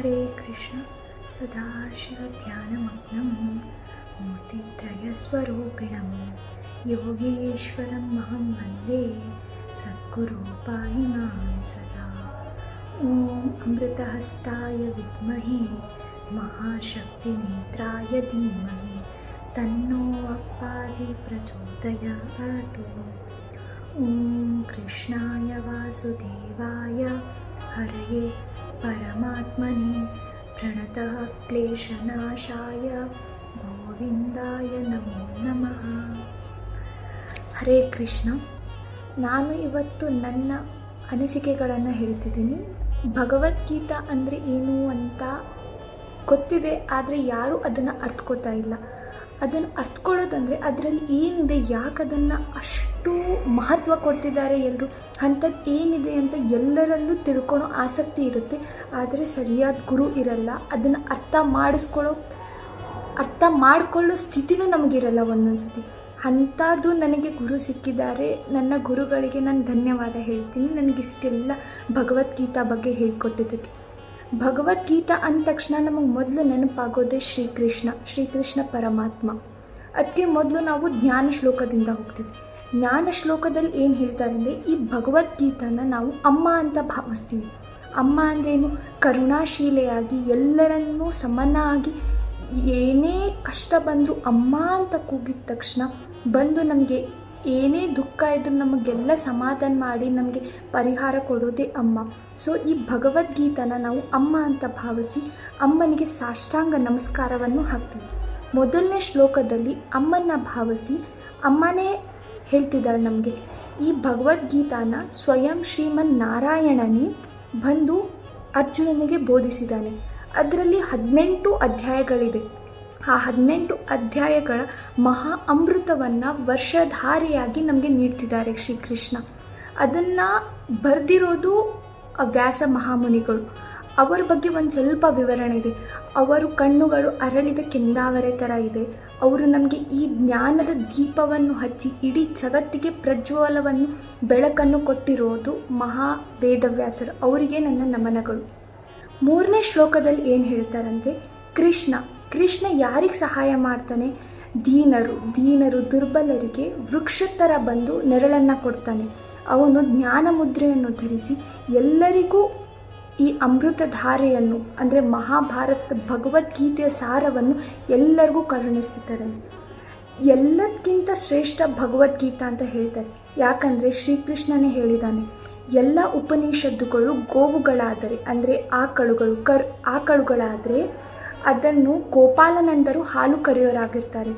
हरे कृष्ण सदाशिवध्यानमग्नं मूर्तित्रयस्वरूपिणं योगेश्वरम् अहं वन्दे सद्गुरूपायिनां सदा। ॐ अमृतहस्ताय विद्महे महाशक्तिनेत्राय धीमहि तन्नो अप्पाजि प्रचोदयात् ॐ कृष्णाय वासुदेवाय हरये परमात्मने प्रणतः क्लेशनाशाय ಗೋವಿಂದಾಯ ನಮೋ ನಮಃ ಹರೇ ಕೃಷ್ಣ ನಾನು ಇವತ್ತು ನನ್ನ ಅನಿಸಿಕೆಗಳನ್ನು ಹೇಳ್ತಿದ್ದೀನಿ ಭಗವದ್ಗೀತಾ ಅಂದರೆ ಏನು ಅಂತ ಗೊತ್ತಿದೆ ಆದರೆ ಯಾರೂ ಅದನ್ನು ಅರ್ಥಕೋತಾ ಇಲ್ಲ ಅದನ್ನು ಅರ್ಥಕೊಳ್ಳೋದಂದರೆ ಅದರಲ್ಲಿ ಏನಿದೆ ಯಾಕೆ ಅದನ್ನು ಅಷ್ಟು ಮಹತ್ವ ಕೊಡ್ತಿದ್ದಾರೆ ಎಲ್ಲರೂ ಅಂಥದ್ದು ಏನಿದೆ ಅಂತ ಎಲ್ಲರಲ್ಲೂ ತಿಳ್ಕೊಳೋ ಆಸಕ್ತಿ ಇರುತ್ತೆ. ಆದರೆ ಸರಿಯಾದ ಗುರು ಇರಲ್ಲ. ಅದನ್ನು ಅರ್ಥ ಮಾಡಿಸ್ಕೊಳ್ಳೋ ಅರ್ಥ ಮಾಡಿಕೊಳ್ಳೋ ಸ್ಥಿತಿನೂ ನಮಗಿರಲ್ಲ ಒಂದೊಂದು ಸತಿ ಅಂಥದ್ದು ನನಗೆ ಗುರು ಸಿಕ್ಕಿದ್ದಾರೆ. ನನ್ನ ಗುರುಗಳಿಗೆ ನಾನು ಧನ್ಯವಾದ ಹೇಳ್ತೀನಿ. ನನಗಿಷ್ಟೆಲ್ಲ ಭಗವದ್ಗೀತಾ ಬಗ್ಗೆ ಹೇಳ್ಕೊಟ್ಟಿದ್ದಕ್ಕೆ. ಭಗವದ್ಗೀತಾ ಅಂದ ತಕ್ಷಣ ನಮಗೆ ಮೊದಲು ನೆನಪಾಗೋದೇ ಶ್ರೀಕೃಷ್ಣ ಶ್ರೀಕೃಷ್ಣ ಪರಮಾತ್ಮ. ಅದಕ್ಕೆ ಮೊದಲು ನಾವು ಜ್ಞಾನ ಶ್ಲೋಕದಿಂದ ಹೋಗ್ತೀವಿ. ಜ್ಞಾನ ಶ್ಲೋಕದಲ್ಲಿ ಏನು ಹೇಳ್ತಾರೆ ಅಂದರೆ ಈ ಭಗವದ್ಗೀತನ ನಾವು ಅಮ್ಮ ಅಂತ ಭಾವಿಸ್ತೀವಿ. ಅಮ್ಮ ಅಂದ್ರೇನು? ಕರುಣಾಶೀಲೆಯಾಗಿ ಎಲ್ಲರನ್ನೂ ಸಮನಾಗಿ ಏನೇ ಕಷ್ಟ ಬಂದರೂ ಅಮ್ಮ ಅಂತ ಕೂಗಿದ ತಕ್ಷಣ ಬಂದು ನಮಗೆ ಏನೇ ದುಃಖ ಇದ್ರೂ ನಮಗೆಲ್ಲ ಸಮಾಧಾನ ಮಾಡಿ ನಮಗೆ ಪರಿಹಾರ ಕೊಡೋದೇ ಅಮ್ಮ. ಸೊ ಈ ಭಗವದ್ಗೀತನ ನಾವು ಅಮ್ಮ ಅಂತ ಭಾವಿಸಿ ಅಮ್ಮನಿಗೆ ಸಾಷ್ಟಾಂಗ ನಮಸ್ಕಾರವನ್ನು ಹಾಕ್ತೀವಿ. ಮೊದಲನೇ ಶ್ಲೋಕದಲ್ಲಿ ಅಮ್ಮನ ಭಾವಿಸಿ, ಅಮ್ಮನೇ ಹೇಳ್ತಿದ್ದಾಳೆ ನಮಗೆ. ಈ ಭಗವದ್ಗೀತಾನ ಸ್ವಯಂ ಶ್ರೀಮನ್ ನಾರಾಯಣನಿ ಬಂದು ಅರ್ಜುನನಿಗೆ ಬೋಧಿಸಿದ್ದಾನೆ. ಅದರಲ್ಲಿ ಹದಿನೆಂಟು ಅಧ್ಯಾಯಗಳಿದೆ. ಆ ಹದಿನೆಂಟು ಅಧ್ಯಾಯಗಳ ಮಹಾ ಅಮೃತವನ್ನು ವರ್ಷಧಾರಿಯಾಗಿ ನಮಗೆ ನೀಡ್ತಿದ್ದಾರೆ ಶ್ರೀಕೃಷ್ಣ. ಅದನ್ನು ಬರೆದಿರೋದು ವ್ಯಾಸ ಮಹಾಮುನಿಗಳು. ಅವರ ಬಗ್ಗೆ ಒಂದು ಸ್ವಲ್ಪ ವಿವರಣೆ ಇದೆ. ಅವರು ಕಣ್ಣುಗಳು ಅರಳಿದ ಕೆಂದಾವರೆ ಥರ ಇದೆ. ಅವರು ನಮಗೆ ಈ ಜ್ಞಾನದ ದೀಪವನ್ನು ಹಚ್ಚಿ, ಇಡೀ ಜಗತ್ತಿಗೆ ಪ್ರಜ್ವಲವನ್ನು, ಬೆಳಕನ್ನು ಕೊಟ್ಟಿರೋದು ಮಹಾ ವೇದವ್ಯಾಸರು. ಅವರಿಗೆ ನನ್ನ ನಮನಗಳು. ಮೂರನೇ ಶ್ಲೋಕದಲ್ಲಿ ಏನು ಹೇಳ್ತಾರಂದರೆ, ಕೃಷ್ಣ. ಕೃಷ್ಣ ಯಾರಿಗೆ ಸಹಾಯ ಮಾಡ್ತಾನೆ? ದೀನರು. ದೀನರು ದುರ್ಬಲರಿಗೆ ವೃಕ್ಷ ಬಂದು ನೆರಳನ್ನು ಕೊಡ್ತಾನೆ. ಅವನು ಜ್ಞಾನ ಮುದ್ರೆಯನ್ನು ಧರಿಸಿ ಎಲ್ಲರಿಗೂ ಈ ಅಮೃತ ಧಾರೆಯನ್ನು ಅಂದರೆ ಮಹಾಭಾರತ ಭಗವದ್ಗೀತೆಯ ಸಾರವನ್ನು ಎಲ್ಲರಿಗೂ ಕರುಣಿಸುತ್ತದೆ. ಎಲ್ಲದಕ್ಕಿಂತ ಶ್ರೇಷ್ಠ ಭಗವದ್ಗೀತಾ ಅಂತ ಹೇಳ್ತಾರೆ. ಯಾಕಂದರೆ ಶ್ರೀಕೃಷ್ಣನೇ ಹೇಳಿದ್ದಾನೆ, ಎಲ್ಲ ಉಪನಿಷತ್ತುಗಳು ಗೋವುಗಳಾದರೆ, ಅಂದರೆ ಆಕಳುಗಳು, ಕರ್, ಆಕಳುಗಳಾದರೆ ಅದನ್ನು ಗೋಪಾಲನಂದರು ಹಾಲು ಕರೆಯೋರಾಗಿರ್ತಾರೆ.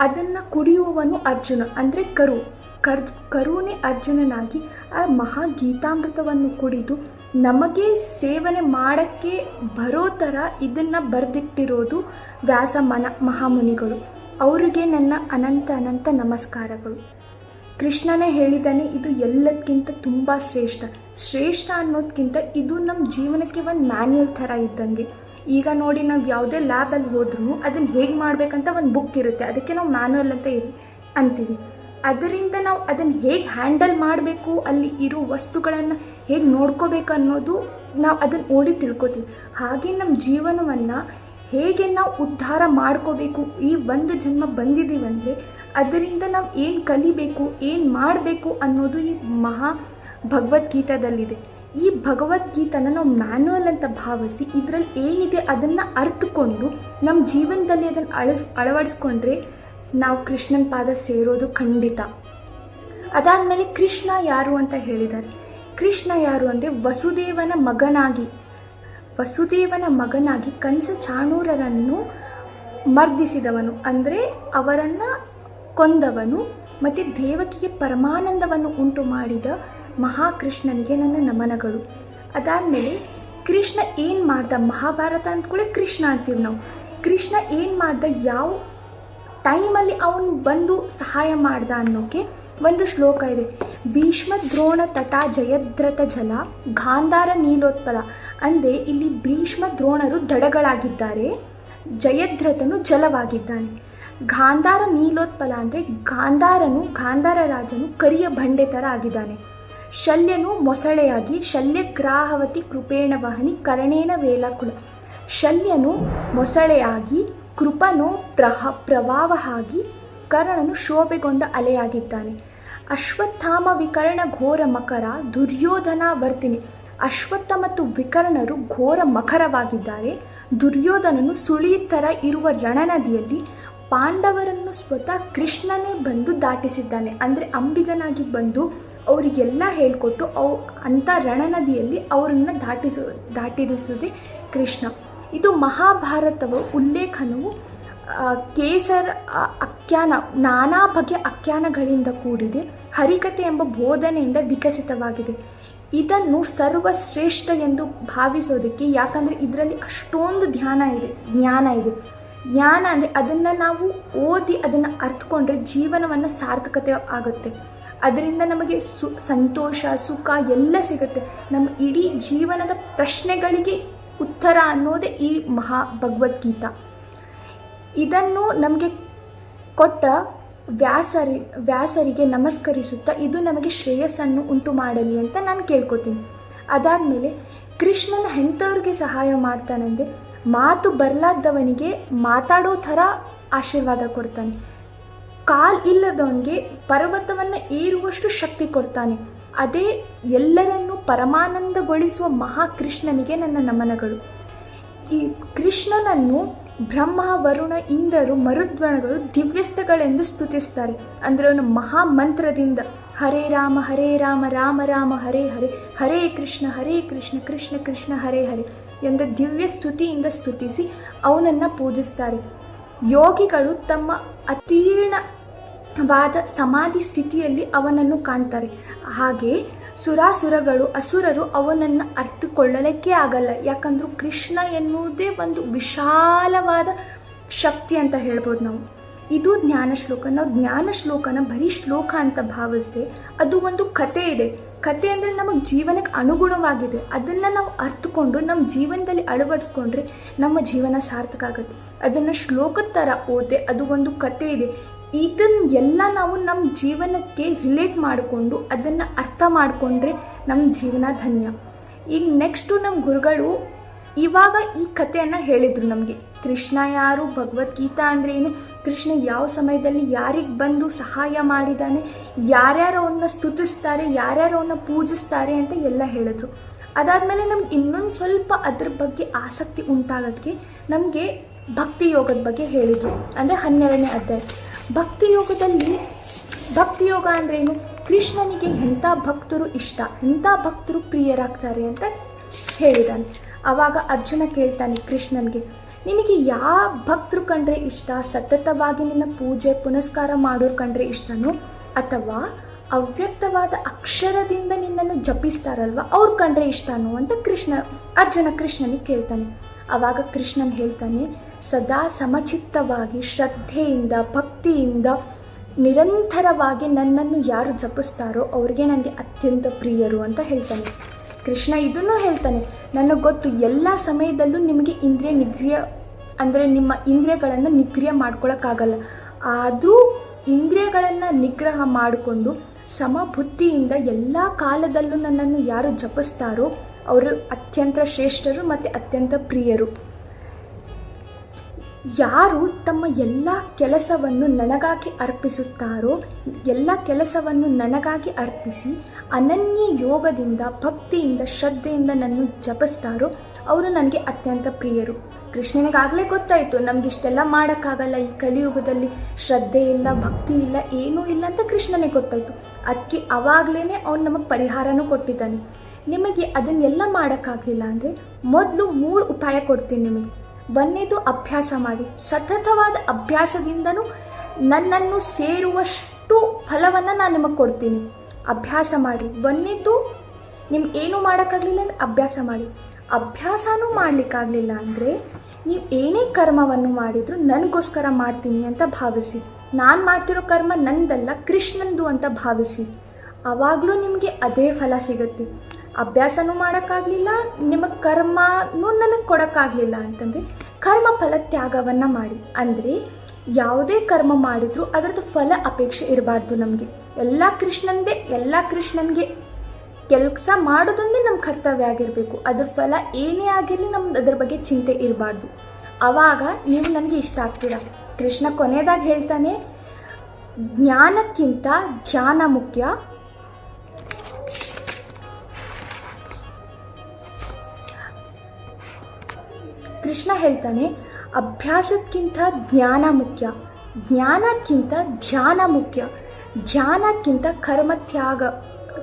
ಅದನ್ನು ಕುಡಿಯುವವನು ಅರ್ಜುನ, ಅಂದರೆ ಕರು, ಕರ್ ಕರುನೇ ಅರ್ಜುನನಾಗಿ ಆ ಮಹಾಗೀತಾಮೃತವನ್ನು ಕುಡಿದು ನಮಗೆ ಸೇವನೆ ಮಾಡೋಕ್ಕೆ ಬರೋ ಥರ ಇದನ್ನು ಬರೆದಿಟ್ಟಿರೋದು ವ್ಯಾಸ ಮನ ಮಹಾಮುನಿಗಳು. ಅವರಿಗೆ ನನ್ನ ಅನಂತ ಅನಂತ ನಮಸ್ಕಾರಗಳು. ಕೃಷ್ಣನೇ ಹೇಳಿದ್ದಾನೆ, ಇದು ಎಲ್ಲದಕ್ಕಿಂತ ತುಂಬ ಶ್ರೇಷ್ಠ. ಶ್ರೇಷ್ಠ ಅನ್ನೋದಕ್ಕಿಂತ ಇದು ನಮ್ಮ ಜೀವನಕ್ಕೆ ಒಂದು ಮ್ಯಾನ್ಯಲ್ ಥರ ಇದ್ದಂಗೆ. ಈಗ ನೋಡಿ ನಾವು ಯಾವುದೇ ಲ್ಯಾಬಲ್ಲಿ ಹೋದ್ರೂ ಅದನ್ನು ಹೇಗೆ ಮಾಡಬೇಕಂತ ಒಂದು ಬುಕ್ ಇರುತ್ತೆ. ಅದಕ್ಕೆ ನಾವು ಮ್ಯಾನ್ಯಲ್ ಅಂತ ಇರ್, ಅಂತೀವಿ. ಅದರಿಂದ ನಾವು ಅದನ್ನು ಹೇಗೆ ಹ್ಯಾಂಡಲ್ ಮಾಡಬೇಕು, ಅಲ್ಲಿ ಇರೋ ವಸ್ತುಗಳನ್ನು ಹೇಗೆ ನೋಡ್ಕೋಬೇಕು ಅನ್ನೋದು ನಾವು ಅದನ್ನು ಓಡಿ ತಿಳ್ಕೊತೀವಿ. ಹಾಗೆ ನಮ್ಮ ಜೀವನವನ್ನು ಹೇಗೆ ನಾವು ಉದ್ಧಾರ ಮಾಡ್ಕೋಬೇಕು, ಈ ಒಂದು ಜನ್ಮ ಬಂದಿದ್ದೀವಂದರೆ ಅದರಿಂದ ನಾವು ಏನು ಕಲಿಬೇಕು, ಏನು ಮಾಡಬೇಕು ಅನ್ನೋದು ಈ ಮಹಾ ಭಗವದ್ಗೀತಾದಲ್ಲಿದೆ. ಈ ಭಗವದ್ಗೀತನ ನಾವು ಮ್ಯಾನ್ಯಲ್ ಅಂತ ಭಾವಿಸಿ ಇದರಲ್ಲಿ ಏನಿದೆ ಅದನ್ನು ಅರ್ಥಕೊಂಡು ನಮ್ಮ ಜೀವನದಲ್ಲಿ ಅದನ್ನು ಅಳಸ್, ಅಳವಡಿಸ್ಕೊಂಡ್ರೆ ನಾವು ಕೃಷ್ಣನ ಪಾದ ಸೇರೋದು ಖಂಡಿತ. ಅದಾದಮೇಲೆ ಕೃಷ್ಣ ಯಾರು ಅಂತ ಹೇಳಿದ್ದಾರೆ ಕೃಷ್ಣ ಯಾರು ಅಂದರೆ ವಸುದೇವನ ಮಗನಾಗಿ ವಸುದೇವನ ಮಗನಾಗಿ ಕಂಸ ಚಾಣೂರರನ್ನು ಮರ್ದಿಸಿದವನು. ಅಂದರೆ ಅವರನ್ನು ಕೊಂದವನು ಮತ್ತು ದೇವಕಿಗೆ ಪರಮಾನಂದವನ್ನು ಉಂಟು ಮಾಡಿದ ಮಹಾಕೃಷ್ಣನಿಗೆ ನನ್ನ ನಮನಗಳು. ಅದಾದಮೇಲೆ ಕೃಷ್ಣ ಏನು ಮಾಡ್ದ ಮಹಾಭಾರತ ಅಂದ್ಕೊಳ್ಳಿ ಕೃಷ್ಣ ಅಂತೀವಿ ನಾವು. ಕೃಷ್ಣ ಏನು ಮಾಡ್ದ ಯಾವ ಟೈಮಲ್ಲಿ ಅವನು ಬಂದು ಸಹಾಯ ಮಾಡ್ದ ಅನ್ನೋಕ್ಕೆ ಒಂದು ಶ್ಲೋಕ ಇದೆ. ಭೀಷ್ಮ ದ್ರೋಣ ತಟ ಜಯದ್ರತ ಜಲ ಗಾಂಧಾರ ನೀಲೋತ್ಪಲ ಅಂದರೆ ಇಲ್ಲಿ ಭೀಷ್ಮ ದ್ರೋಣರು ದಡಗಳಾಗಿದ್ದಾರೆ, ಜಯದ್ರಥನು ಜಲವಾಗಿದ್ದಾನೆ ಗಾಂಧಾರ ನೀಲೋತ್ಪಲ ಅಂದರೆ ಗಾಂಧಾರನು ಗಾಂಧಾರ ರಾಜನು ಕರಿಯ ಬಂಡೆ ಥರ ಆಗಿದ್ದಾನೆ. ಶಲ್ಯನು ಮೊಸಳೆಯಾಗಿ ಶಲ್ಯಗ್ರಾಹವತಿ ಕೃಪೇಣ ವಹನಿ ಕರಣೇನ ವೇಲಾಕುಲ. ಶಲ್ಯನು ಮೊಸಳೆಯಾಗಿ ಕೃಪನು ಪ್ರಹ ಪ್ರವಾಹವಾಗಿ ಕರ್ಣನು ಶೋಭೆಗೊಂಡ ಅಲೆಯಾಗಿದ್ದಾನೆ. ಅಶ್ವತ್ಥಾಮ ವಿಕರ್ಣ ಘೋರ ಮಕರ, ದುರ್ಯೋಧನ ವರ್ತಿನಿ. ಅಶ್ವತ್ಥ ಮತ್ತು ವಿಕರ್ಣರು ಘೋರ ಮಕರವಾಗಿದ್ದಾರೆ. ದುರ್ಯೋಧನನು ಸುಳಿಯುತ್ತರ ಇರುವ ರಣನದಿಯಲ್ಲಿ ಪಾಂಡವರನ್ನು ಸ್ವತಃ ಕೃಷ್ಣನೇ ಬಂದು ದಾಟಿಸಿದ್ದಾನೆ. ಅಂದರೆ ಅಂಬಿಗನಾಗಿ ಬಂದು ಅವರಿಗೆಲ್ಲ ಹೇಳಿಕೊಟ್ಟು ಅವು ಅಂಥ ರಣನದಿಯಲ್ಲಿ ಅವರನ್ನು ದಾಟಿಸು, ದಾಟಿರಿಸುವುದೇ ಕೃಷ್ಣ. ಇದು ಮಹಾಭಾರತವು ಉಲ್ಲೇಖನವು ಕೇಸರ್ ಆಖ್ಯಾನ ನಾನಾ ಬಗೆಯ ಅಖ್ಯಾನಗಳಿಂದ ಕೂಡಿದೆ. ಹರಿಕತೆ ಎಂಬ ಬೋಧನೆಯಿಂದ ವಿಕಸಿತವಾಗಿದೆ. ಇದನ್ನು ಸರ್ವಶ್ರೇಷ್ಠ ಎಂದು ಭಾವಿಸೋದಕ್ಕೆ, ಯಾಕಂದರೆ ಇದರಲ್ಲಿ ಅಷ್ಟೊಂದು ಧ್ಯಾನ ಇದೆ, ಜ್ಞಾನ ಇದೆ. ಜ್ಞಾನ ಅಂದರೆ ಅದನ್ನು ನಾವು ಓದಿ ಅದನ್ನು ಅರ್ಥಕೊಂಡ್ರೆ ಜೀವನವನ್ನು ಸಾರ್ಥಕತೆ ಆಗುತ್ತೆ. ಅದರಿಂದ ನಮಗೆ ಸು, ಸಂತೋಷ, ಸುಖ ಎಲ್ಲ ಸಿಗುತ್ತೆ. ನಮ್ಮ ಇಡೀ ಜೀವನದ ಪ್ರಶ್ನೆಗಳಿಗೆ ಉತ್ತರ ಅನ್ನೋದೇ ಈ ಮಹಾ ಭಗವದ್ಗೀತ. ಇದನ್ನು ನಮಗೆ ಕೊಟ್ಟ ವ್ಯಾಸರಿ, ವ್ಯಾಸರಿಗೆ ನಮಸ್ಕರಿಸುತ್ತಾ ಇದು ನಮಗೆ ಶ್ರೇಯಸ್ಸನ್ನು ಉಂಟು ಮಾಡಲಿ ಅಂತ ನಾನು ಕೇಳ್ಕೊತೀನಿ. ಅದಾದಮೇಲೆ ಕೃಷ್ಣನ ಎಂಥವ್ರಿಗೆ ಸಹಾಯ ಮಾಡ್ತಾನಂದರೆ ಮಾತು ಬರಲಾದವನಿಗೆ ಮಾತಾಡೋ ಥರ ಆಶೀರ್ವಾದ ಕೊಡ್ತಾನೆ. ಕಾಲ್ ಇಲ್ಲದವನಿಗೆ ಪರ್ವತವನ್ನು ಏರುವಷ್ಟು ಶಕ್ತಿ ಕೊಡ್ತಾನೆ. ಅದೇ ಎಲ್ಲರನ್ನೂ ಪರಮಾನಂದಗೊಳಿಸುವ ಮಹಾಕೃಷ್ಣನಿಗೆ ನನ್ನ ನಮನಗಳು. ಈ ಕೃಷ್ಣನನ್ನು ಬ್ರಹ್ಮ, ವರುಣ ಇಂದರು ಮರುದ್ವಣಗಳು ದಿವ್ಯಸ್ಥಗಳೆಂದು ಸ್ತುತಿಸ್ತಾರೆ. ಅಂದರೆ ಅವನು ಮಹಾಮಂತ್ರದಿಂದ ಹರೇ ರಾಮ ಹರೇ ರಾಮ ರಾಮ ರಾಮ, ಹರೇ ಹರೇ ಹರೇ ಕೃಷ್ಣ ಹರೇ ಕೃಷ್ಣ ಕೃಷ್ಣ ಕೃಷ್ಣ, ಹರೇ ಹರೇ ಎಂದ ದಿವ್ಯ ಸ್ತುತಿಯಿಂದ ಸ್ತುತಿಸಿ ಅವನನ್ನು ಪೂಜಿಸ್ತಾರೆ. ಯೋಗಿಗಳು ತಮ್ಮ ಅತೀರ್ಣವಾದ ಸಮಾಧಿ ಸ್ಥಿತಿಯಲ್ಲಿ ಅವನನ್ನು ಕಾಣ್ತಾರೆ. ಹಾಗೆ ಸುರಾಸುರಗಳು ಅಸುರರು ಅವನನ್ನು ಅರ್ಥಕೊಳ್ಳಲಿಕ್ಕೆ ಆಗಲ್ಲ. ಯಾಕಂದ್ರೆ ಕೃಷ್ಣ ಎನ್ನುವುದೇ ಒಂದು ವಿಶಾಲವಾದ ಶಕ್ತಿ ಅಂತ ಹೇಳ್ಬೋದು ನಾವು. ಇದು ಜ್ಞಾನ ಶ್ಲೋಕ ನಾವು ಜ್ಞಾನ ಶ್ಲೋಕನ ಬರೀ ಶ್ಲೋಕ ಅಂತ ಭಾವಿಸಿದೆ ಅದು ಒಂದು ಕತೆ ಇದೆ. ಕತೆ ಅಂದರೆ ನಮಗೆ ಜೀವನಕ್ಕೆ ಅನುಗುಣವಾಗಿದೆ. ಅದನ್ನು ನಾವು ಅರ್ಥಕೊಂಡು ನಮ್ಮ ಜೀವನದಲ್ಲಿ ಅಳವಡಿಸ್ಕೊಂಡ್ರೆ ನಮ್ಮ ಜೀವನ ಸಾರ್ಥಕ ಆಗುತ್ತೆ. ಅದನ್ನು ಶ್ಲೋಕದ ಥರ ಓದೆ ಅದು ಒಂದು ಕತೆ ಇದೆ. ಇದನ್ನ ಎಲ್ಲ ನಾವು ನಮ್ಮ ಜೀವನಕ್ಕೆ ರಿಲೇಟ್ ಮಾಡಿಕೊಂಡು ಅದನ್ನು ಅರ್ಥ ಮಾಡಿಕೊಂಡ್ರೆ ನಮ್ಮ ಜೀವನ ಧನ್ಯ. ಈಗ ನೆಕ್ಸ್ಟು ನಮ್ಮ ಗುರುಗಳು ಇವಾಗ ಈ ಕಥೆಯನ್ನು ಹೇಳಿದರು ನಮಗೆ. ಕೃಷ್ಣ ಯಾರು, ಭಗವದ್ಗೀತಾ ಅಂದರೆ ಏನು? ಕೃಷ್ಣ ಯಾವ ಸಮಯದಲ್ಲಿ ಯಾರಿಗೆ ಬಂದು ಸಹಾಯ ಮಾಡಿದ್ದಾನೆ ಯಾರ್ಯಾರು ಅವನ್ನ ಸ್ತುತಿಸ್ತಾರೆ? ಯಾರ್ಯಾರು ಅವನ್ನ ಪೂಜಿಸ್ತಾರೆ ಅಂತ ಎಲ್ಲ ಹೇಳಿದ್ರು. ಅದಾದಮೇಲೆ ನಮ್ಗೆ ಇನ್ನೊಂದು ಸ್ವಲ್ಪ ಅದ್ರ ಬಗ್ಗೆ ಆಸಕ್ತಿ ಉಂಟಾಗೋದಕ್ಕೆ ನಮಗೆ ಭಕ್ತಿ ಯೋಗದ ಬಗ್ಗೆ ಹೇಳಿದರು. ಅಂದರೆ ಹನ್ನೆರಡನೇ ಅಧ್ಯಾಯ. ಭಕ್ತಿ ಯೋಗದಲ್ಲಿ, ಭಕ್ತಿ ಯೋಗ ಅಂದ್ರೇನು ಕೃಷ್ಣನಿಗೆ ಎಂಥ ಭಕ್ತರು ಇಷ್ಟ, ಎಂಥ ಭಕ್ತರು ಪ್ರಿಯರಾಗ್ತಾರೆ ಅಂತ ಹೇಳಿದಾನೆ. ಆವಾಗ ಅರ್ಜುನ ಕೇಳ್ತಾನೆ ಕೃಷ್ಣನಿಗೆ, ನಿನಗೆ ಯಾವ ಭಕ್ತರು ಕಂಡ್ರೆ ಇಷ್ಟ? ಸತತವಾಗಿ ನಿನ್ನ ಪೂಜೆ, ಪುನಸ್ಕಾರ ಮಾಡೋರು ಕಂಡ್ರೆ ಇಷ್ಟನೋ? ಅಥವಾ ಅವ್ಯಕ್ತವಾದ ಅಕ್ಷರದಿಂದ ನಿನ್ನನ್ನು ಜಪಿಸ್ತಾರಲ್ವ? ಅವ್ರು ಕಂಡ್ರೆ ಇಷ್ಟನೋ? ಅಂತ ಕೃಷ್ಣ, ಅರ್ಜುನ ಕೃಷ್ಣನಿಗೆ ಕೇಳ್ತಾನೆ. ಆವಾಗ ಕೃಷ್ಣನ್ ಹೇಳ್ತಾನೆ ಸದಾ ಸಮಚಿತ್ತವಾಗಿ ಶ್ರದ್ಧೆಯಿಂದ, ಭಕ್ತಿಯಿಂದ ನಿರಂತರವಾಗಿ ನನ್ನನ್ನು ಯಾರು ಜಪಿಸ್ತಾರೋ ಅವ್ರಿಗೆ ನನಗೆ ಅತ್ಯಂತ ಪ್ರಿಯರು ಅಂತ ಹೇಳ್ತಾನೆ. ಕೃಷ್ಣ ಇದನ್ನು ಹೇಳ್ತಾನೆ, ನನಗೆ ಗೊತ್ತು, ಎಲ್ಲ ಸಮಯದಲ್ಲೂ ನಿಮಗೆ ಇಂದ್ರಿಯ ನಿಗ್ರಿಯ, ಅಂದರೆ ನಿಮ್ಮ ಇಂದ್ರಿಯಗಳನ್ನು ನಿಗ್ರಿಯ ಮಾಡ್ಕೊಳ್ಳೋಕ್ಕಾಗಲ್ಲ ಆದರೂ ಇಂದ್ರಿಯಗಳನ್ನು ನಿಗ್ರಹ ಮಾಡಿಕೊಂಡು ಸಮಬುದ್ಧಿಯಿಂದ ಎಲ್ಲ ಕಾಲದಲ್ಲೂ ನನ್ನನ್ನು ಯಾರು ಜಪಿಸ್ತಾರೋ, ಅವರು ಅತ್ಯಂತ ಶ್ರೇಷ್ಠರು ಮತ್ತು ಅತ್ಯಂತ ಪ್ರಿಯರು. ಯಾರು ತಮ್ಮ ಎಲ್ಲ ಕೆಲಸವನ್ನು ನನಗಾಗಿ ಅರ್ಪಿಸುತ್ತಾರೋ, ಎಲ್ಲ ಕೆಲಸವನ್ನು ನನಗಾಗಿ ಅರ್ಪಿಸಿ ಅನನ್ಯ ಯೋಗದಿಂದ, ಭಕ್ತಿಯಿಂದ, ಶ್ರದ್ಧೆಯಿಂದ ನನ್ನನ್ನು ಜಪಿಸ್ತಾರೋ, ಅವರು ನನಗೆ ಅತ್ಯಂತ ಪ್ರಿಯರು. ಕೃಷ್ಣನಿಗಾಗಲೇ ಗೊತ್ತಾಯಿತು ನಮಗೆ ಇಷ್ಟೆಲ್ಲ ಮಾಡೋಕ್ಕಾಗಲ್ಲ, ಈ ಕಲಿಯುಗದಲ್ಲಿ ಶ್ರದ್ಧೆ ಇಲ್ಲ, ಭಕ್ತಿ ಇಲ್ಲ, ಏನೂ ಇಲ್ಲ ಅಂತ ಕೃಷ್ಣನಿಗೆ ಗೊತ್ತಾಯಿತು. ಅದಕ್ಕೆ ಅವಾಗಲೇ ಅವ್ನು ನಮಗೆ ಪರಿಹಾರನೂ ಕೊಟ್ಟಿದ್ದಾನೆ. ನಿಮಗೆ ಅದನ್ನೆಲ್ಲ ಮಾಡೋಕ್ಕಾಗಲಿಲ್ಲ ಅಂದರೆ ಮೊದಲು ಮೂರು ಉಪಾಯ ಕೊಡ್ತೀನಿ ನಿಮಗೆ. ಒಂದನೇದು ಅಭ್ಯಾಸ ಮಾಡಿ. ಸತತವಾದ ಅಭ್ಯಾಸದಿಂದನೂ ನನ್ನನ್ನು ಸೇರುವಷ್ಟು ಫಲವನ್ನು ನಾನು ನಿಮಗೆ ಕೊಡ್ತೀನಿ. ಅಭ್ಯಾಸ ಮಾಡಿ. ಒಂದನೇದು ನಿಮ್ಗೆ ಏನು ಮಾಡೋಕ್ಕಾಗಲಿಲ್ಲ ಅಂದರೆ ಅಭ್ಯಾಸ ಮಾಡಿ. ಅಭ್ಯಾಸನೂ ಮಾಡಲಿಕ್ಕಾಗಲಿಲ್ಲ ಅಂದರೆ ನೀವು ಏನೇ ಕರ್ಮವನ್ನು ಮಾಡಿದರೂ ನನಗೋಸ್ಕರ ಮಾಡ್ತೀನಿ ಅಂತ ಭಾವಿಸಿ. ನಾನು ಮಾಡ್ತಿರೋ ಕರ್ಮ ನಂದಲ್ಲ, ಕೃಷ್ಣಂದು ಅಂತ ಭಾವಿಸಿ. ಆವಾಗಲೂ ನಿಮಗೆ ಅದೇ ಫಲ ಸಿಗುತ್ತೆ. ಅಭ್ಯಾಸನೂ ಮಾಡೋಕ್ಕಾಗಲಿಲ್ಲ, ನಿಮಗೆ ಕರ್ಮನೂ ನನಗೆ ಕೊಡೋಕ್ಕಾಗಲಿಲ್ಲ ಅಂತಂದರೆ ಕರ್ಮ ಫಲ ತ್ಯಾಗವನ್ನು ಮಾಡಿ. ಅಂದರೆ ಯಾವುದೇ ಕರ್ಮ ಮಾಡಿದರೂ ಅದರದ್ದು ಫಲ ಅಪೇಕ್ಷೆ ಇರಬಾರ್ದು ನಮಗೆ. ಎಲ್ಲ ಕೃಷ್ಣಂದೇ ಎಲ್ಲ ಕೃಷ್ಣನಿಗೆ ಕೆಲಸ ಮಾಡೋದೊಂದೇ ನಮ್ಮ ಕರ್ತವ್ಯ ಆಗಿರಬೇಕು. ಅದ್ರ ಫಲ ಏನೇ ಆಗಿರಲಿ ನಮ್ದು ಅದ್ರ ಬಗ್ಗೆ ಚಿಂತೆ ಇರಬಾರ್ದು. ಆವಾಗ ನೀವು ನನಗೆ ಇಷ್ಟ ಆಗ್ತೀರ? ಕೃಷ್ಣ ಕೊನೆಯದಾಗಿ ಹೇಳ್ತಾನೆ, ಜ್ಞಾನಕ್ಕಿಂತ ಧ್ಯಾನ ಮುಖ್ಯ. ಕೃಷ್ಣ ಹೇಳ್ತಾನೆ ಅಭ್ಯಾಸಕ್ಕಿಂತ ಜ್ಞಾನ ಮುಖ್ಯ. ಜ್ಞಾನಕ್ಕಿಂತ ಧ್ಯಾನ ಮುಖ್ಯ. ಧ್ಯಾನಕ್ಕಿಂತ ಕರ್ಮ ತ್ಯಾಗ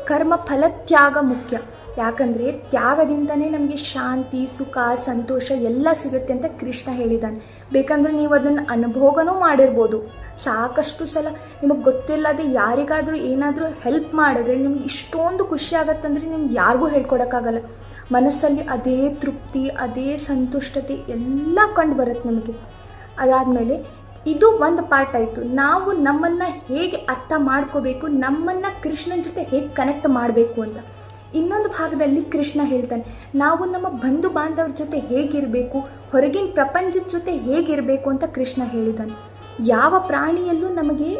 ಕರ್ಮ ಫಲತ್ಯಾಗ ಮುಖ್ಯ. ಯಾಕಂದರೆ ತ್ಯಾಗದಿಂದನೇ ನಮಗೆ ಶಾಂತಿ, ಸುಖ, ಸಂತೋಷ ಎಲ್ಲ ಸಿಗುತ್ತೆ ಅಂತ ಕೃಷ್ಣ ಹೇಳಿದ್ದಾನೆ ಬೇಕಂದರೆ ನೀವು ಅದನ್ನು ಅನುಭೋಗನೂ ಮಾಡಿರ್ಬೋದು. ಸಾಕಷ್ಟು ಸಲ ನಿಮಗೆ ಗೊತ್ತಿಲ್ಲದೆ ಯಾರಿಗಾದರೂ ಏನಾದರೂ ಹೆಲ್ಪ್ ಮಾಡಿದ್ರೆ ನಿಮ್ಗೆ ಇಷ್ಟೊಂದು ಖುಷಿ ಆಗತ್ತಂದ್ರೆ ನಿಮ್ಗೆ ಯಾರಿಗೂ ಹೇಳ್ಕೊಡೋಕ್ಕಾಗಲ್ಲ. ಮನಸ್ಸಲ್ಲಿ ಅದೇ ತೃಪ್ತಿ, ಅದೇ ಸಂತುಷ್ಟತೆ ಎಲ್ಲ ಕಂಡು ಬರುತ್ತೆ ನಮಗೆ. ಅದಾದಮೇಲೆ ಇದು ಒಂದು ಪಾರ್ಟ್ ಆಯಿತು. ನಾವು ನಮ್ಮನ್ನು ಹೇಗೆ ಅರ್ಥ ಮಾಡ್ಕೋಬೇಕು, ನಮ್ಮನ್ನು ಕೃಷ್ಣನ ಜೊತೆ ಹೇಗೆ ಕನೆಕ್ಟ್ ಮಾಡಬೇಕು ಅಂತ. ಇನ್ನೊಂದು ಭಾಗದಲ್ಲಿ ಕೃಷ್ಣ ಹೇಳ್ತಾನೆ, ನಾವು ನಮ್ಮ ಬಂಧು ಬಾಂಧವ್ರ ಜೊತೆ ಹೇಗಿರಬೇಕು, ಹೊರಗಿನ ಪ್ರಪಂಚದ ಜೊತೆ ಹೇಗಿರಬೇಕು ಅಂತ ಕೃಷ್ಣ ಹೇಳಿದ್ದಾನೆ ಯಾವ ಪ್ರಾಣಿಯಲ್ಲೂ ನಮಗೆ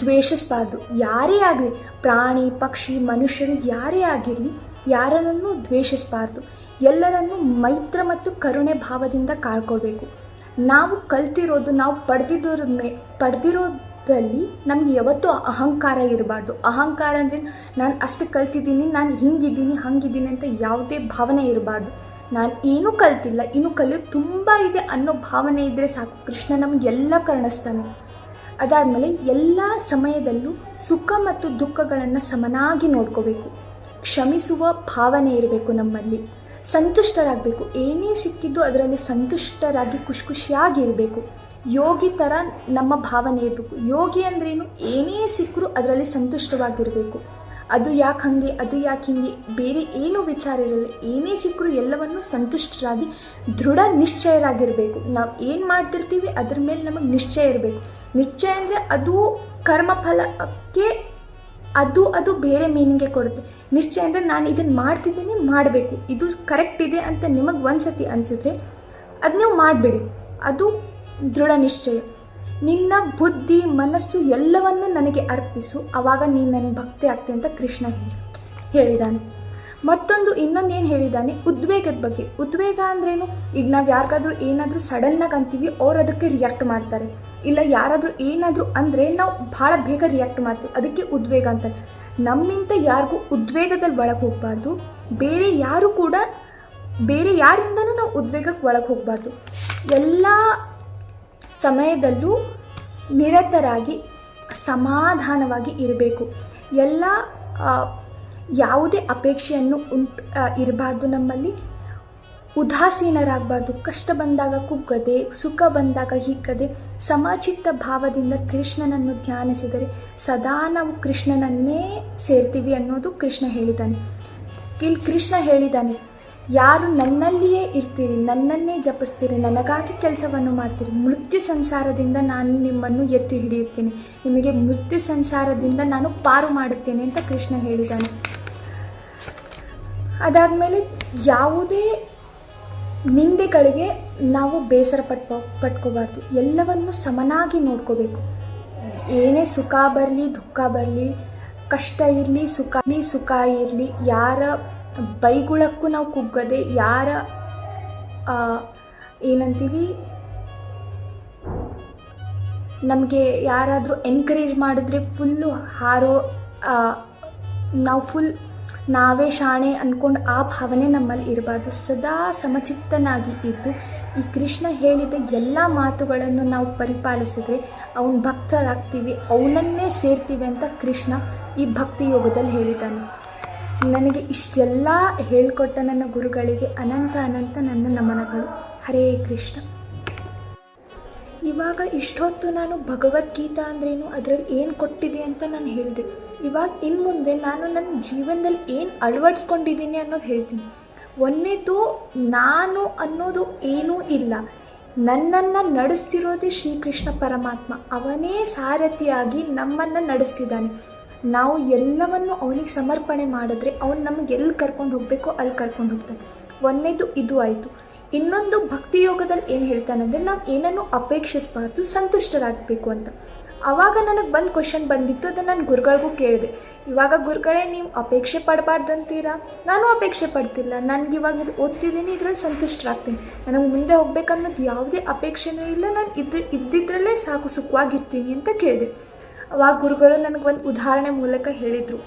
ದ್ವೇಷಿಸಬಾರ್ದು. ಯಾರೇ ಆಗಲಿ, ಪ್ರಾಣಿ, ಪಕ್ಷಿ, ಮನುಷ್ಯರು ಯಾರೇ ಆಗಿರಲಿ ಯಾರನ್ನೂ ದ್ವೇಷಿಸಬಾರ್ದು. ಎಲ್ಲರನ್ನು ಮೈತ್ರ ಮತ್ತು ಕರುಣೆ ಭಾವದಿಂದ ಕಾಳ್ಕೊಳ್ಬೇಕು. ನಾವು ಕಲ್ತಿರೋದು, ನಾವು ಪಡೆದಿದ್ದರ ಮೇ ಪಡೆದಿರೋದ್ರಲ್ಲಿ ನಮ್ಗೆ ಯಾವತ್ತೂ ಅಹಂಕಾರ ಇರಬಾರ್ದು. ಅಹಂಕಾರ ಅಂದರೆ ನಾನು ಅಷ್ಟು ಕಲ್ತಿದ್ದೀನಿ, ನಾನು ಹಿಂಗಿದ್ದೀನಿ, ಹಂಗಿದ್ದೀನಿ ಅಂತ ಯಾವುದೇ ಭಾವನೆ ಇರಬಾರ್ದು. ನಾನು ಏನೂ ಕಲ್ತಿಲ್ಲ, ಇನ್ನೂ ಕಲಿಯೋದು ತುಂಬ ಇದೆ ಅನ್ನೋ ಭಾವನೆ ಇದ್ದರೆ ಸಾಕು. ಕೃಷ್ಣ ನಮಗೆಲ್ಲ ಕರ್ಣಿಸ್ತಾನೆ. ಅದಾದಮೇಲೆ ಎಲ್ಲ ಸಮಯದಲ್ಲೂ ಸುಖ ಮತ್ತು ದುಃಖಗಳನ್ನು ಸಮನಾಗಿ ನೋಡ್ಕೋಬೇಕು. ಕ್ಷಮಿಸುವ ಭಾವನೆ ಇರಬೇಕು ನಮ್ಮಲ್ಲಿ. ಸಂತುಷ್ಟರಾಗಬೇಕು. ಏನೇ ಸಿಕ್ಕಿದ್ದು ಅದರಲ್ಲಿ ಸಂತುಷ್ಟರಾಗಿ ಖುಷಿ ಖುಷಿಯಾಗಿರಬೇಕು ಯೋಗಿ ಥರ ನಮ್ಮ ಭಾವನೆ ಇರಬೇಕು. ಯೋಗಿ ಅಂದ್ರೇನು? ಏನೇ ಸಿಕ್ಕರೂ ಅದರಲ್ಲಿ ಸಂತುಷ್ಟವಾಗಿರಬೇಕು. ಅದು ಯಾಕೆ ಹಾಗೆ, ಅದು ಯಾಕೆ ಹಿಂಗೆ, ಬೇರೆ ಏನೂ ವಿಚಾರ ಇರಲ್ಲ. ಏನೇ ಸಿಕ್ಕರೂ ಎಲ್ಲವನ್ನು ಸಂತುಷ್ಟರಾಗಿ, ದೃಢ ನಿಶ್ಚಯರಾಗಿರಬೇಕು. ನಾವು ಏನು ಮಾಡ್ತಿರ್ತೀವಿ ಅದ್ರ ಮೇಲೆ ನಮಗೆ ನಿಶ್ಚಯ ಇರಬೇಕು. ನಿಶ್ಚಯ ಅಂದರೆ ಅದು ಕರ್ಮಫಲಕ್ಕೆ ಅದು ಅದು ಬೇರೆ ಮೀನಿಂಗ್ಗೆ ಕೊಡುತ್ತೆ. ನಿಶ್ಚಯ ಅಂದರೆ ನಾನು ಇದನ್ನು ಮಾಡ್ತಿದ್ದೀನಿ, ಮಾಡಬೇಕು. ಇದು ಕರೆಕ್ಟ್ ಇದೆ ಅಂತ ನಿಮಗೆ ಒಂದು ಸತಿ ಅನಿಸಿದ್ರೆ ಅದು ನೀವು ಮಾಡಿಬಿಡಿ. ಅದು ದೃಢ ನಿಶ್ಚಯ. ನಿನ್ನ ಬುದ್ಧಿ, ಮನಸ್ಸು ಎಲ್ಲವನ್ನು ನನಗೆ ಅರ್ಪಿಸು. ಆವಾಗ ನೀನು ನನ್ನ ಭಕ್ತಿ ಆಗ್ತೆ ಅಂತ ಕೃಷ್ಣ ಹೇಳಿ ಹೇಳಿದ್ದಾನೆ ಮತ್ತೊಂದು ಇನ್ನೊಂದು ಏನು ಹೇಳಿದ್ದಾನೆ ಉದ್ವೇಗದ ಬಗ್ಗೆ. ಉದ್ವೇಗ ಅಂದ್ರೇನು? ಈಗ ನಾವು ಯಾರಿಗಾದ್ರೂ ಏನಾದರೂ ಸಡನ್ನಾಗಿ ಅಂತೀವಿ, ಅವ್ರು ಅದಕ್ಕೆ ರಿಯಾಕ್ಟ್ ಮಾಡ್ತಾರೆ. ಇಲ್ಲ ಯಾರಾದರೂ ಏನಾದರೂ ಅಂದರೆ ನಾವು ಭಾಳ ಬೇಗ ರಿಯಾಕ್ಟ್ ಮಾಡ್ತೀವಿ. ಅದಕ್ಕೆ ಉದ್ವೇಗ ಅಂತ. ನಮ್ಮಿಂದ ಯಾರಿಗೂ ಉದ್ವೇಗದಲ್ಲಿ ಒಳಗೆ ಹೋಗಬಾರ್ದು. ಬೇರೆ ಯಾರು ಕೂಡ, ಬೇರೆ ಯಾರಿಂದನೂ ನಾವು ಉದ್ವೇಗಕ್ಕೆ ಒಳಗೆ ಹೋಗಬಾರ್ದು. ಎಲ್ಲ ಸಮಯದಲ್ಲೂ ನಿರತರಾಗಿ, ಸಮಾಧಾನವಾಗಿ ಇರಬೇಕು. ಎಲ್ಲ ಯಾವುದೇ ಅಪೇಕ್ಷೆಯನ್ನು ಉಂಟು ಇರಬಾರ್ದು ನಮ್ಮಲ್ಲಿ. ಉದಾಸೀನರಾಗಬಾರ್ದು. ಕಷ್ಟ ಬಂದಾಗ ಕುಗ್ಗದೆ, ಸುಖ ಬಂದಾಗ ಹಿಗ್ಗದೆ, ಸಮಚಿತ್ತ ಭಾವದಿಂದ ಕೃಷ್ಣನನ್ನು ಧ್ಯಾನಿಸಿದರೆ ಸದಾ ನಾವು ಕೃಷ್ಣನನ್ನೇ ಸೇರ್ತೀವಿ ಅನ್ನೋದು ಕೃಷ್ಣ ಹೇಳಿದ್ದಾನೆ. ಇಲ್ಲಿ ಕೃಷ್ಣ ಹೇಳಿದ್ದಾನೆ, ಯಾರು ನನ್ನಲ್ಲಿಯೇ ಇರ್ತೀರಿ, ನನ್ನನ್ನೇ ಜಪಿಸ್ತೀರಿ, ನನಗಾಗಿ ಕೆಲಸವನ್ನು ಮಾಡ್ತೀರಿ, ಮೃತ್ಯು ಸಂಸಾರದಿಂದ ನಾನು ನಿಮ್ಮನ್ನು ಎತ್ತಿ ಹಿಡಿಯುತ್ತೇನೆ, ನಿಮಗೆ ಮೃತ್ಯು ಸಂಸಾರದಿಂದ ನಾನು ಪಾರು ಮಾಡುತ್ತೇನೆ, ಅಂತ ಕೃಷ್ಣ ಹೇಳಿದ್ದಾನೆ. ಅದಾದಮೇಲೆ ಯಾವುದೇ ನಿಂದೆಗಳಿಗೆ ನಾವು ಬೇಸರ ಪಟ್ ಪಟ್ಕೋಬಾರ್ದು. ಎಲ್ಲವನ್ನು ಸಮನಾಗಿ ನೋಡ್ಕೋಬೇಕು. ಏನೇ ಸುಖ ಬರಲಿ, ದುಃಖ ಬರಲಿ, ಕಷ್ಟ ಇರಲಿ, ಸುಖ ಇರಲಿ ಸುಖ ಇರಲಿ, ಯಾರ ಬೈಗುಳಕ್ಕೂ ನಾವು ಕುಗ್ಗದೆ, ಯಾರ ಏನಂತೀವಿ? ನಮಗೆ ಯಾರಾದರೂ ಎನ್ಕರೇಜ್ ಮಾಡಿದ್ರೆ ಫುಲ್ಲು ಹಾರೋ ನಾವು ಫುಲ್ ನಾವೇ ಶಾಣೆ ಅಂದ್ಕೊಂಡು ಆ ಭಾವನೆ ನಮ್ಮಲ್ಲಿ ಇರಬಾರ್ದು. ಸದಾ ಸಮಚಿತ್ತನಾಗಿ ಇದ್ದು ಈ ಕೃಷ್ಣ ಹೇಳಿದ ಎಲ್ಲ ಮಾತುಗಳನ್ನು ನಾವು ಪರಿಪಾಲಿಸಿದ್ರೆ ಅವನ ಭಕ್ತರಾಗ್ತೀವಿ, ಅವನನ್ನೇ ಸೇರ್ತೀವಿ ಅಂತ ಕೃಷ್ಣ ಈ ಭಕ್ತಿ ಯೋಗದಲ್ಲಿ ಹೇಳಿದ್ದಾನೆ. ನನಗೆ ಇಷ್ಟೆಲ್ಲ ಹೇಳಿಕೊಟ್ಟ ನನ್ನ ಗುರುಗಳಿಗೆ ಅನಂತ ಅನಂತ ನನ್ನ ನಮನಗಳು. ಹರೇ ಕೃಷ್ಣ. ಇವಾಗ ಇಷ್ಟೊತ್ತು ನಾನು ಭಗವದ್ಗೀತಾ ಅಂದ್ರೇನು? ಅದರಲ್ಲಿ ಏನು ಕೊಟ್ಟಿದೆ ಅಂತ ನಾನು ಹೇಳಿದೆ. ಇವಾಗ ಇನ್ನು ಮುಂದೆ ನಾನು ನನ್ನ ಜೀವನದಲ್ಲಿ ಏನು ಅಳವಡಿಸ್ಕೊಂಡಿದ್ದೀನಿ ಅನ್ನೋದು ಹೇಳ್ತೀನಿ. ಒಂದನೇದು ನಾನು ಅನ್ನೋದು ಏನೂ ಇಲ್ಲ. ನನ್ನನ್ನು ನಡೆಸ್ತಿರೋದೇ ಶ್ರೀಕೃಷ್ಣ ಪರಮಾತ್ಮ. ಅವನೇ ಸಾರಥಿಯಾಗಿ ನಮ್ಮನ್ನು ನಡೆಸ್ತಿದ್ದಾನೆ. ನಾವು ಎಲ್ಲವನ್ನು ಅವನಿಗೆ ಸಮರ್ಪಣೆ ಮಾಡಿದ್ರೆ ಅವನು ನಮಗೆ ಎಲ್ಲಿ ಕರ್ಕೊಂಡು ಹೋಗಬೇಕೋ ಅಲ್ಲಿ ಕರ್ಕೊಂಡು ಹೋಗ್ತಾನೆ. ಒಂದನೇದು ಇದು ಆಯಿತು. ಇನ್ನೊಂದು ಭಕ್ತಿ ಯೋಗದಲ್ಲಿ ಏನು ಹೇಳ್ತಾನಂದರೆ ನಾವು ಏನನ್ನು ಅಪೇಕ್ಷಿಸಬಾರ್ದು, ಸಂತುಷ್ಟರಾಗಬೇಕು ಅಂತ. ಆವಾಗ ನನಗೆ ಒಂದು ಕ್ವಶನ್ ಬಂದಿತ್ತು, ಅದನ್ನು ನಾನು ಗುರುಗಳಿಗೂ ಕೇಳಿದೆ. ಇವಾಗ ಗುರುಗಳೇ, ನೀವು ಅಪೇಕ್ಷೆ ಪಡಬಾರ್ದಂತೀರಾ? ನಾನು ಅಪೇಕ್ಷೆ ಪಡ್ತಿಲ್ಲ. ನನಗೆ ಇವಾಗ ಇದು ಓದ್ತಿದ್ದೀನಿ, ಇದರಲ್ಲಿ ಸಂತುಷ್ಟರಾಗ್ತೀನಿ. ನನಗೆ ಮುಂದೆ ಹೋಗ್ಬೇಕನ್ನೋದು ಯಾವುದೇ ಅಪೇಕ್ಷೆನೂ ಇಲ್ಲ. ನಾನು ಇದ್ರ, ಇದ್ದಿದ್ರಲ್ಲೇ ಸಾಕು ಸುಖವಾಗಿರ್ತೀನಿ ಅಂತ ಕೇಳಿದೆ. ಅವಾಗ ಗುರುಗಳು ನನಗೆ ಒಂದು ಉದಾಹರಣೆ ಮೂಲಕ ಹೇಳಿದರು.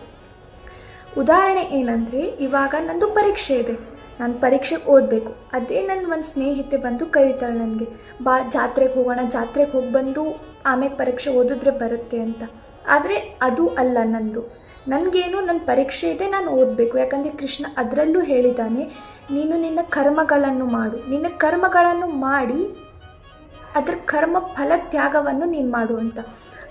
ಉದಾಹರಣೆ ಏನಂದರೆ, ಇವಾಗ ನಂದು ಪರೀಕ್ಷೆ ಇದೆ. ನಾನು ಪರೀಕ್ಷೆಗೆ ಓದಬೇಕು. ಅದೇ ನನ್ನ ಒಂದು ಸ್ನೇಹಿತೆ ಬಂದು ಕರೀತಾಳೆ ನನಗೆ. ಬಾ, ಜಾತ್ರೆಗೆ ಹೋಗೋಣ, ಜಾತ್ರೆಗೆ ಹೋಗಿ ಬಂದು ಆಮೇಲೆ ಪರೀಕ್ಷೆ ಓದಿದ್ರೆ ಬರುತ್ತೆ ಅಂತ. ಆದರೆ ಅದು ಅಲ್ಲ ನಂದು. ನನಗೇನು ನನ್ನ ಪರೀಕ್ಷೆ ಇದೆ ನಾನು ಓದಬೇಕು. ಯಾಕಂದರೆ ಕೃಷ್ಣ ಅದರಲ್ಲೂ ಹೇಳಿದ್ದಾನೆ ನೀನು ನಿನ್ನ ಕರ್ಮಗಳನ್ನು ಮಾಡು. ನಿನ್ನ ಕರ್ಮಗಳನ್ನು ಮಾಡಿ ಅದರ ಕರ್ಮ ಫಲ ತ್ಯಾಗವನ್ನು ನೀನು ಮಾಡು ಅಂತ.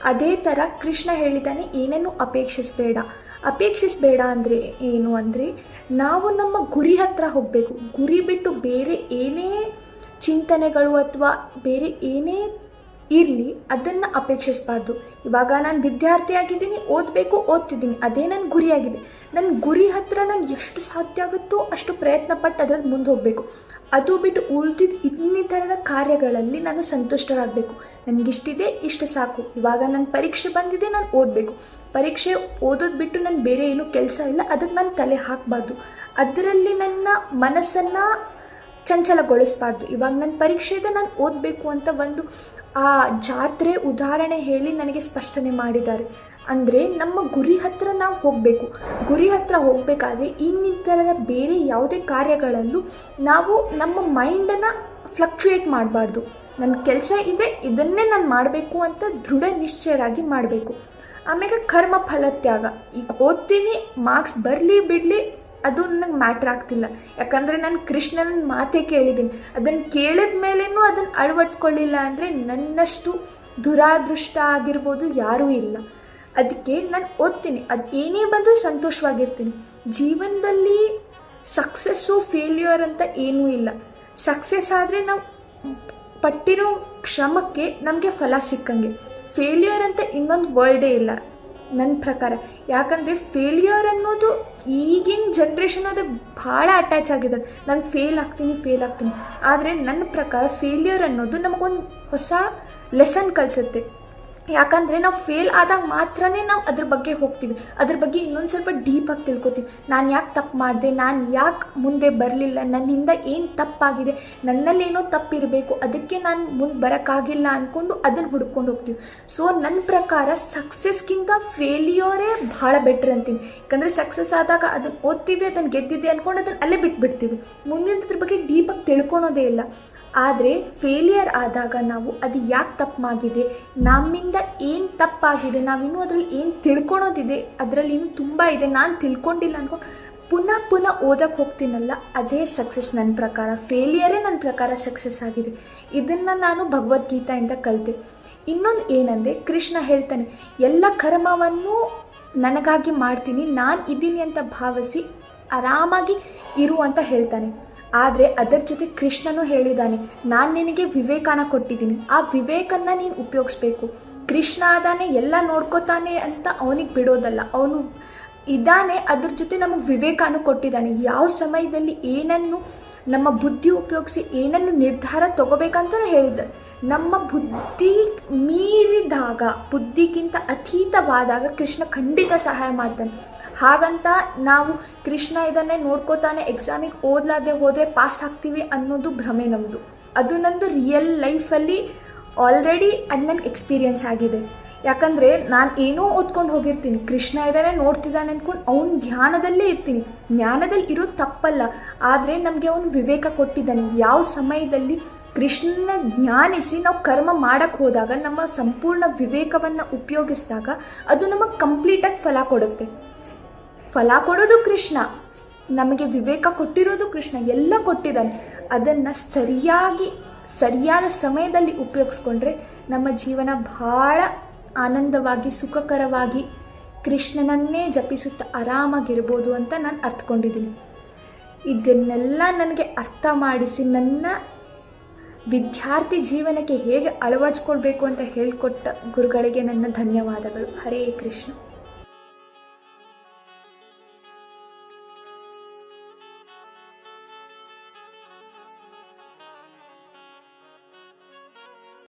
ಅದೇ ಥರ ಕೃಷ್ಣ ಹೇಳಿದ್ದಾನೆ ಏನೇನು ಅಪೇಕ್ಷಿಸಬೇಡ. ಅಪೇಕ್ಷಿಸಬೇಡ ಅಂದರೆ ಏನು ಅಂದರೆ, ನಾವು ನಮ್ಮ ಗುರಿ ಹತ್ರ ಹೋಗಬೇಕು. ಗುರಿ ಬಿಟ್ಟು ಬೇರೆ ಏನೇ ಚಿಂತನೆಗಳು ಅಥವಾ ಬೇರೆ ಏನೇ ಇರಲಿ, ಅದನ್ನು ಅಪೇಕ್ಷಿಸಬಾರ್ದು. ಇವಾಗ ನಾನು ವಿದ್ಯಾರ್ಥಿ ಆಗಿದ್ದೀನಿ ಓದಬೇಕು, ಓದ್ತಿದ್ದೀನಿ, ಅದೇ ನನ್ನ ಗುರಿಯಾಗಿದೆ. ನನ್ನ ಗುರಿ ಹತ್ರ ನಾನು ಎಷ್ಟು ಸಾಧ್ಯ ಆಗುತ್ತೋ ಅಷ್ಟು ಪ್ರಯತ್ನ ಪಟ್ಟು ಅದ್ರಲ್ಲಿ ಮುಂದೆ ಹೋಗಬೇಕು. ಅದು ಬಿಟ್ಟು ಉಳಿದಿದ್ದ ಇನ್ನಿತರ ಕಾರ್ಯಗಳಲ್ಲಿ ನಾನು ಸಂತುಷ್ಟರಾಗಬೇಕು. ನನಗಿಷ್ಟಿದೆ, ಇಷ್ಟು ಸಾಕು. ಇವಾಗ ನನ್ನ ಪರೀಕ್ಷೆ ಬಂದಿದೆ, ನಾನು ಓದಬೇಕು. ಪರೀಕ್ಷೆ ಓದೋದು ಬಿಟ್ಟು ನಾನು ಬೇರೆ ಏನೂ ಕೆಲಸ ಇಲ್ಲ ಅದಕ್ಕೆ ನಾನು ತಲೆ ಹಾಕಬಾರ್ದು. ಅದರಲ್ಲಿ ನನ್ನ ಮನಸ್ಸನ್ನು ಚಂಚಲಗೊಳಿಸಬಾರ್ದು. ಇವಾಗ ನನ್ನ ಪರೀಕ್ಷೆ ನಾನು ಓದಬೇಕು ಅಂತ ಒಂದು ಆ ಜಾತ್ರೆ ಉದಾಹರಣೆ ಹೇಳಿ ನನಗೆ ಸ್ಪಷ್ಟನೆ ಮಾಡಿದ್ದಾರೆ. ಅಂದರೆ ನಮ್ಮ ಗುರಿ ಹತ್ತಿರ ನಾವು ಹೋಗಬೇಕು. ಗುರಿ ಹತ್ತಿರ ಹೋಗಬೇಕಾದ್ರೆ ಇನ್ನಿತರ ಬೇರೆ ಯಾವುದೇ ಕಾರ್ಯಗಳಲ್ಲೂ ನಾವು ನಮ್ಮ ಮೈಂಡನ್ನು ಫ್ಲಕ್ಚುಯೇಟ್ ಮಾಡಬಾರ್ದು. ನನ್ನ ಕೆಲಸ ಇದೆ, ಇದನ್ನೇ ನಾನು ಮಾಡಬೇಕು ಅಂತ ದೃಢ ನಿಶ್ಚಯರಾಗಿ ಮಾಡಬೇಕು. ಆಮೇಲೆ ಕರ್ಮ ಫಲತ್ಯಾಗ ಈಗ ಓದ್ತೀನಿ ಮಾರ್ಕ್ಸ್ ಬರಲಿ, ಬಿಡಲಿ ಅದು ನನಗೆ ಮ್ಯಾಟ್ರ್ ಆಗ್ತಿಲ್ಲ. ಯಾಕಂದರೆ ನಾನು ಕೃಷ್ಣನ ಮಾತೇ ಕೇಳಿದ್ದೀನಿ ಅದನ್ನು ಕೇಳಿದ ಮೇಲೇನೂ ಅದನ್ನು ಅಳವಡಿಸ್ಕೊಳ್ಳಿಲ್ಲ ಅಂದರೆ ನನ್ನಷ್ಟು ದುರಾದೃಷ್ಟ ಆಗಿರ್ಬೋದು ಯಾರೂ ಇಲ್ಲ. ಅದಕ್ಕೆ ನಾನು ಓದ್ತೀನಿ. ಅದು ಏನೇ ಬಂದರೂ ಸಂತೋಷವಾಗಿರ್ತೀನಿ. ಜೀವನದಲ್ಲಿ ಸಕ್ಸಸ್ಸು ಫೇಲ್ಯೂರ್ ಅಂತ ಏನೂ ಇಲ್ಲ. ಸಕ್ಸಸ್ ಆದರೆ ನಾವು ಪಟ್ಟಿರೋ ಶ್ರಮಕ್ಕೆ ನಮಗೆ ಫಲ ಸಿಕ್ಕಂಗೆ. ಫೇಲ್ಯೂರ್ ಅಂತ ಇನ್ನೊಂದು ವರ್ಡೇ ಇಲ್ಲ. ನನ್ನ ಪ್ರಕಾರ. ಯಾಕಂದರೆ ಫೇಲ್ಯೂರ್ ಅನ್ನೋದು ಈಗಿನ ಜನ್ರೇಷನ್ ಅದು ಭಾಳ ಅಟ್ಯಾಚ್ ಆಗಿದೆ. ನಾನು ಫೇಲ್ ಆಗ್ತೀನಿ ಫೇಲ್ ಆಗ್ತೀನಿ. ಆದರೆ ನನ್ನ ಪ್ರಕಾರ ಫೇಲ್ಯೂರ್ ಅನ್ನೋದು ನಮಗೊಂದು ಹೊಸ ಲೆಸನ್ ಕಲಿಸುತ್ತೆ ಯಾಕಂದರೆ ನಾವು ಫೇಲ್ ಆದಾಗ ಮಾತ್ರನೇ ನಾವು ಅದ್ರ ಬಗ್ಗೆ ಹೋಗ್ತೀವಿ. ಅದ್ರ ಬಗ್ಗೆ ಇನ್ನೊಂದು ಸ್ವಲ್ಪ ಡೀಪಾಗಿ ತಿಳ್ಕೊತೀವಿ. ನಾನು ಯಾಕೆ ತಪ್ಪು ಮಾಡಿದೆ? ನಾನು ಯಾಕೆ ಮುಂದೆ ಬರಲಿಲ್ಲ? ನನ್ನಿಂದ ಏನು ತಪ್ಪಾಗಿದೆ? ನನ್ನಲ್ಲೇನೋ ತಪ್ಪಿರಬೇಕು. ಅದಕ್ಕೆ ನಾನು ಮುಂದೆ ಬರೋಕ್ಕಾಗಿಲ್ಲ ಅಂದ್ಕೊಂಡು ಅದನ್ನು ಹುಡ್ಕೊಂಡು ಹೋಗ್ತೀವಿ. ಸೊ ನನ್ನ ಪ್ರಕಾರ ಸಕ್ಸಸ್ಗಿಂತ ಫೇಲಿಯೋರೇ ಭಾಳ ಬೆಟ್ರ್ ಅಂತೀನಿ. ಯಾಕಂದರೆ ಸಕ್ಸಸ್ ಆದಾಗ ಅದನ್ನು ಓದ್ತೀವಿ ಅದನ್ನು ಗೆದ್ದಿದೆ ಅಂದ್ಕೊಂಡು ಅದನ್ನು ಅಲ್ಲೇ ಬಿಟ್ಬಿಡ್ತೀವಿ. ಮುಂದಿನ ಬಗ್ಗೆ ಡೀಪಾಗಿ ತಿಳ್ಕೊಳೋದೇ ಇಲ್ಲ. ಆದರೆ ಫೇಲಿಯರ್ ಆದಾಗ ನಾವು ಅದು ಯಾಕೆ ತಪ್ಪಾಗಿದೆ? ನಮ್ಮಿಂದ ಏನು ತಪ್ಪಾಗಿದೆ? ನಾವಿನ್ನೂ ಅದರಲ್ಲಿ ಏನು ತಿಳ್ಕೊಳೋದಿದೆ? ಅದರಲ್ಲಿ ಇನ್ನೂ ತುಂಬ ಇದೆ. ನಾನು ತಿಳ್ಕೊಂಡಿಲ್ಲ ಅನ್ಕೊ ಪುನಃ ಪುನಃ ಓದಕ್ಕೆ ಹೋಗ್ತೀನಲ್ಲ, ಅದೇ ಸಕ್ಸಸ್ ನನ್ನ ಪ್ರಕಾರ. ಫೇಲಿಯರೇ ನನ್ನ ಪ್ರಕಾರ ಸಕ್ಸಸ್ ಆಗಿದೆ. ಇದನ್ನು ನಾನು ಭಗವದ್ಗೀತೆಯಿಂದ ಕಲಿತೆ. ಇನ್ನೊಂದು ಏನಂದರೆ, ಕೃಷ್ಣ ಹೇಳ್ತಾನೆ, ಎಲ್ಲ ಕರ್ಮವನ್ನು ನನಗಾಗಿ ಮಾಡ್ತೀನಿ. ನಾನು ಇದ್ದೀನಿ ಅಂತ ಭಾವಿಸಿ ಆರಾಮಾಗಿ ಇರು ಅಂತ ಹೇಳ್ತಾನೆ. ಆದರೆ ಅದರ ಜೊತೆ ಕೃಷ್ಣನು ಹೇಳಿದ್ದಾನೆ, ನಾನು ನಿನಗೆ ವಿವೇಕನ ಕೊಟ್ಟಿದ್ದೀನಿ, ಆ ವಿವೇಕನ ನೀನು ಉಪಯೋಗಿಸ್ಬೇಕು. ಕೃಷ್ಣ ಅದಾನೆ ಎಲ್ಲ ನೋಡ್ಕೋತಾನೆ ಅಂತ ಅವನಿಗೆ ಬಿಡೋದಲ್ಲ, ಅವನು ಇದ್ದಾನೆ, ಅದ್ರ ಜೊತೆ ನಮಗೆ ವಿವೇಕನು ಕೊಟ್ಟಿದ್ದಾನೆ. ಯಾವ ಸಮಯದಲ್ಲಿ ಏನನ್ನು, ನಮ್ಮ ಬುದ್ಧಿ ಉಪಯೋಗಿಸಿ ಏನನ್ನು ನಿರ್ಧಾರ ತಗೋಬೇಕಂತಲೂ ಹೇಳಿದ್ದ. ನಮ್ಮ ಬುದ್ಧಿ ಮೀರಿದಾಗ, ಬುದ್ಧಿಗಿಂತ ಅತೀತವಾದಾಗ ಕೃಷ್ಣ ಖಂಡಿತ ಸಹಾಯ ಮಾಡ್ತಾನೆ. ಹಾಗಂತ ನಾವು ಕೃಷ್ಣ ಇದನ್ನೇ ನೋಡ್ಕೋತಾನೆ ಎಕ್ಸಾಮಿಗೆ ಓದ್ಲಾದೆ ಹೋದರೆ ಪಾಸ್ ಆಗ್ತೀವಿ ಅನ್ನೋದು ಭ್ರಮೆ ನಮ್ಮದು ಅದು ನಂದು ರಿಯಲ್ ಲೈಫಲ್ಲಿ ಆಲ್ರೆಡಿ ಅದು ನನಗೆ ಎಕ್ಸ್ಪೀರಿಯೆನ್ಸ್ ಆಗಿದೆ. ಯಾಕಂದರೆ ನಾನು ಏನೋ ಓದ್ಕೊಂಡು ಹೋಗಿರ್ತೀನಿ. ಕೃಷ್ಣ ಇದ್ದಾನೆ ನೋಡ್ತಿದ್ದಾನೆ ಅಂದ್ಕೊಂಡು ಅವ್ನ ಧ್ಯಾನದಲ್ಲೇ ಇರ್ತೀನಿ. ಜ್ಞಾನದಲ್ಲಿ ಇರೋದು ತಪ್ಪಲ್ಲ. ಆದರೆ ನಮಗೆ ಅವನು ವಿವೇಕ ಕೊಟ್ಟಿದ್ದಾನೆ. ಯಾವ ಸಮಯದಲ್ಲಿ ಕೃಷ್ಣನ ಜ್ಞಾನಿಸಿ ನಾವು ಕರ್ಮ ಮಾಡೋಕ್ಕೆ ಹೋದಾಗ, ನಮ್ಮ ಸಂಪೂರ್ಣ ವಿವೇಕವನ್ನು ಉಪಯೋಗಿಸಿದಾಗ ಅದು ನಮಗೆ ಕಂಪ್ಲೀಟಾಗಿ ಫಲ ಕೊಡುತ್ತೆ. ಫಲ ಕೊಡೋದು ಕೃಷ್ಣ. ನಮಗೆ ವಿವೇಕ ಕೊಟ್ಟಿರೋದು ಕೃಷ್ಣ. ಎಲ್ಲ ಕೊಟ್ಟಿದ್ದಾನೆ. ಅದನ್ನು ಸರಿಯಾಗಿ, ಸರಿಯಾದ ಸಮಯದಲ್ಲಿ ಉಪಯೋಗಿಸ್ಕೊಂಡ್ರೆ ನಮ್ಮ ಜೀವನ ಭಾಳ ಆನಂದವಾಗಿ, ಸುಖಕರವಾಗಿ ಕೃಷ್ಣನನ್ನೇ ಜಪಿಸುತ್ತಾ ಆರಾಮಾಗಿರ್ಬೋದು ಅಂತ ನಾನು ಅರ್ಥಕೊಂಡಿದ್ದೀನಿ. ಇದನ್ನೆಲ್ಲ ನನಗೆ ಅರ್ಥ ಮಾಡಿಸಿ ನನ್ನ ವಿದ್ಯಾರ್ಥಿ ಜೀವನಕ್ಕೆ ಹೇಗೆ ಅಳವಡಿಸ್ಕೊಳ್ಬೇಕು ಅಂತ ಹೇಳಿಕೊಟ್ಟ ಗುರುಗಳಿಗೆ ನನ್ನ ಧನ್ಯವಾದಗಳು. ಹರೇ ಕೃಷ್ಣ.